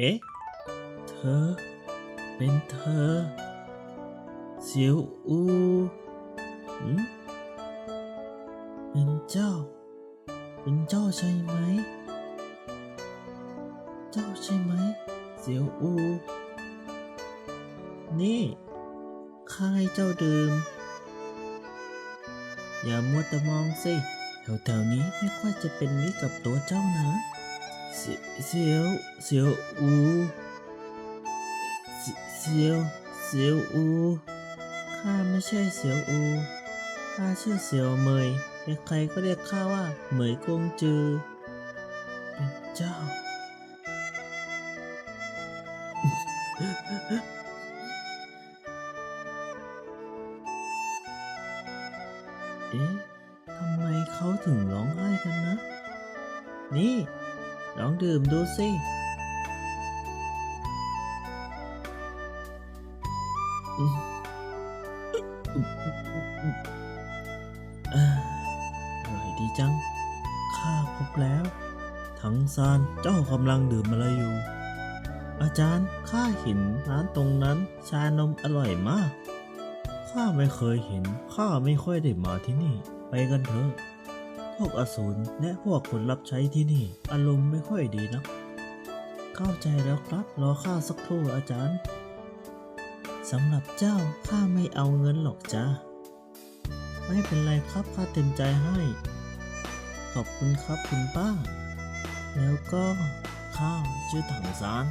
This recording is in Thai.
เอ๊ะ เธอ เป็นเธอเสียวอูหืมเป็นเจ้า เป็นเจ้าใช่ไหม เจ้าใช่ไหมเสียวอู นี่ข้าให้เจ้าดื่ม อย่ามัวแต่มองสิ แถวๆนี้ไม่ค่อยจะเป็นมิตรกับตัวเจ้านะ เสีเสียวเสียวอูเสเสียวเสียวอูข้าไม่ใช่เสียวอูข้าชื่อเสียวเหมยใครๆก็เรียกข้าว่าเหมยกงจือเป็นเจ้าเอ๊ะทำไมเขาถึงร้องไห้กันนะ นี่ ลองดื่มดูสิอร่อยดีจัง ข้าพบแล้ว ถังซานเจ้ากำลังดื่มอะไรอยู่ อาจารย์ข้าเห็นร้านตรงนั้นชานมอร่อยมาก ข้าไม่เคยเห็น ข้าไม่ค่อยได้มาที่นี่ ไปกันเถอะ พวกอสูรและพวกคนรับใช้ที่นี่ อารมณ์ไม่ค่อยดีนะเข้าใจแล้วครับรอข้าสักครู่อาจารย์สำหรับเจ้าข้าไม่เอาเงินหรอกจ้าไม่เป็นไรครับข้าเต็มใจให้ ขอบคุณครับคุณป้า แล้วก็ข้าชื่อถังซาน